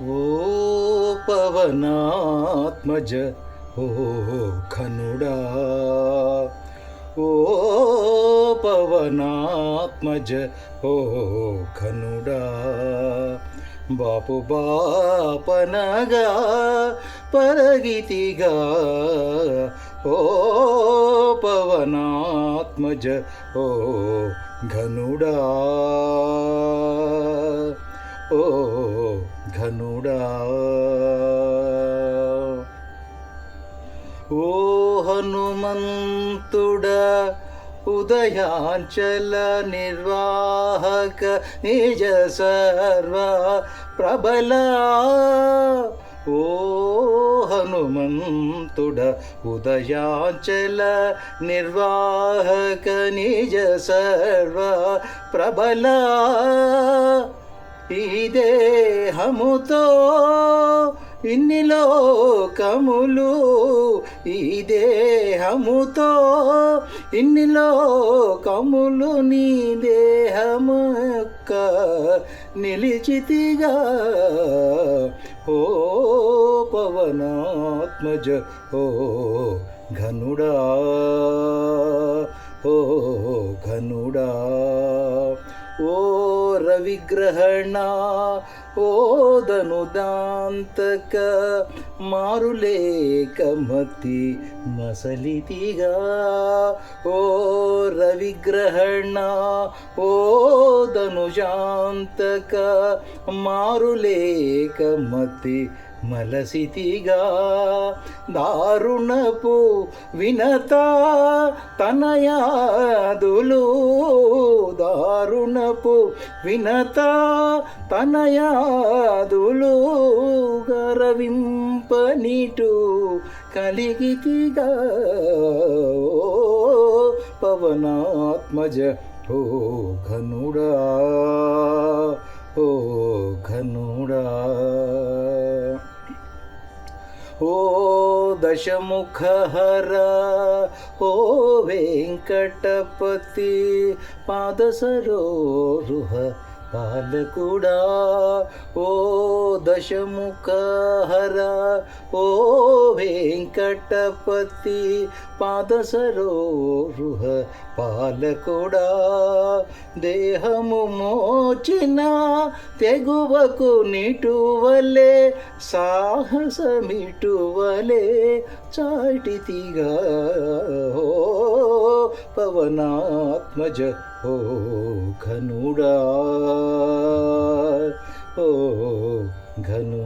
ఓ పవనాత్మజ ఓ ఖనుడా ఓ పవనాత్మజ ఓ ఖనుడా బాపు బాపనగా పరగితిగా. ఓ పవనాత్మజ ఓ ఘనుడా. ఘనుడా ఓ హనుమంతుడా ఉదయాంచల నిర్వాహక నిజ సర్వ ప్రబల. ఓ హనుమంతుడ ఉదయాంచల నిర్వాహక నిజ సర్వ ప్రబల. ఈ దేహముతో ఇన్ని లోకములు ఈ దేహముతో ఇన్ని లోకములు నీ దేహము యొక్క నిలిచితిగా. ఓ పవనాత్మజ ఓ ఘనుడా ఓ ఘనుడా ఓ ರವಿಗ್ರಹಣ ಓದನುದಾಂತಕ ಮಾರುಲೇಕ ಮತಿ ಮಸಲಿತಿಗ. ಓ ರವಿಗ್ರಹಣ ಓದನುಜಾಂತಕ ಮಾರುಲೇಕ ಮತಿ మలసితిగా దారుణపు వినత తనయాదులు. దారుణపు వినత తనయాదులు గరవింపనిటు కలిగితిగా. పవనాత్మజ ఓ ఘనుడా. ఓ దశముఖహర ఓ వెంకటపతి పాదసరోరుహ పాలకుడా ఓ దశముఖహర ఓ వెంకటపతి పాదసరోరుహ పాలకుడా దేహము మోచిన తెగువకు నిటువలే సాహసమిటువలే చాటితిగా ఓ పవనాత్మజ ఓ ఘనుడా ఓ ఘనుడా